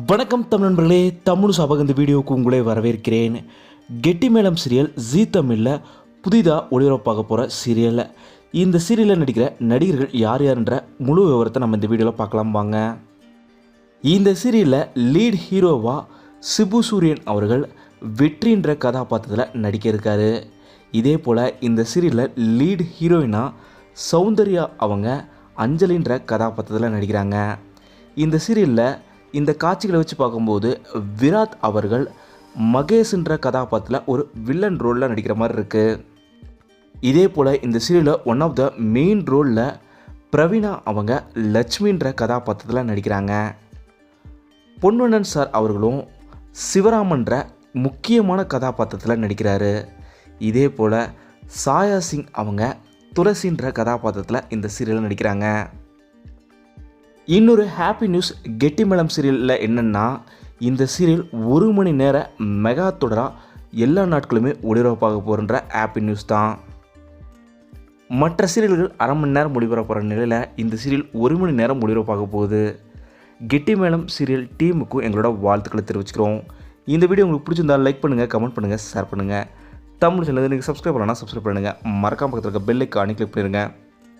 வணக்கம் தமிழ் நண்பர்களே தமிழ் சபக இந்த வீடியோவுக்கு உங்களே வரவேற்கிறேன். கெட்டி மேளம் சீரியல் ஜீ தமிழில் புதிதாக ஒளிபரப்பாக போகிற சீரியலில் இந்த சீரியலில் நடிக்கிற நடிகர்கள் யார் யாருன்ற முழு விவரத்தை நம்ம இந்த வீடியோவில் பார்க்கலாம் வாங்க. இந்த சீரியலில் லீட் ஹீரோவாக சிபு சூரியன் அவர்கள் வெற்றின்ற கதாபாத்திரத்தில் நடிக்க இருக்காரு. இதே போல் இந்த சீரியலில் லீட் ஹீரோயினாக சௌந்தர்யா அவங்க அஞ்சலின்ற கதாபாத்திரத்தில் நடிக்கிறாங்க. இந்த சீரியலில் இந்த காட்சிகளை வச்சு பார்க்கும்போது விராட் அவர்கள் மகேஷ்ன்ற கதாபாத்திரத்தில் ஒரு வில்லன் ரோலில் நடிக்கிற மாதிரி இருக்குது இதே போல் இந்த சீரியலில் ஒன் ஆஃப் த மெயின் ரோலில் பிரவீனா அவங்க லட்சுமின்ற கதாபாத்திரத்தில் நடிக்கிறாங்க. பொன்வண்ணன் சார் அவர்களும் சிவராமன்ற முக்கியமான கதாபாத்திரத்தில் நடிக்கிறாரு. இதே போல் சாயா சிங் அவங்க துளசின்ற கதாபாத்திரத்தில் இந்த சீரியலில் நடிக்கிறாங்க. இன்னொரு ஹாப்பி நியூஸ் கெட்டிமலம் சீரியலில் என்னென்னா இந்த சீரியல் ஒரு மணி நேர மெகா தொடராக எல்லா நாட்களுமே ஒளிபரப்பாக போகின்ற ஹாப்பி நியூஸ் தான். மற்ற சீரியல்கள் அரை மணி நேரம் ஒளிபரப்புகிற நிலையில் இந்த சீரியல் ஒரு மணி நேரம் ஒளிபரப்பாக போகுது. கெட்டி மேளம் சீரியல் டீமுக்கும் எங்களோட வாழ்த்துக்களை தெரிவிச்சுக்கிறோம். இந்த வீடியோ உங்களுக்கு பிடிச்சிருந்தா லைக் பண்ணுங்கள் கமெண்ட் பண்ணுங்கள் ஷேர் பண்ணுங்கள் தமிழ் சேனல் நீங்கள் சப்ஸ்கிரைப் பண்ணலாம் சப்ஸ்கிரைப் பண்ணுங்கள் மறக்காம பக்கத்தில் இருக்க பெல்லைக்கு அணி கிளிக் பண்ணிடுங்க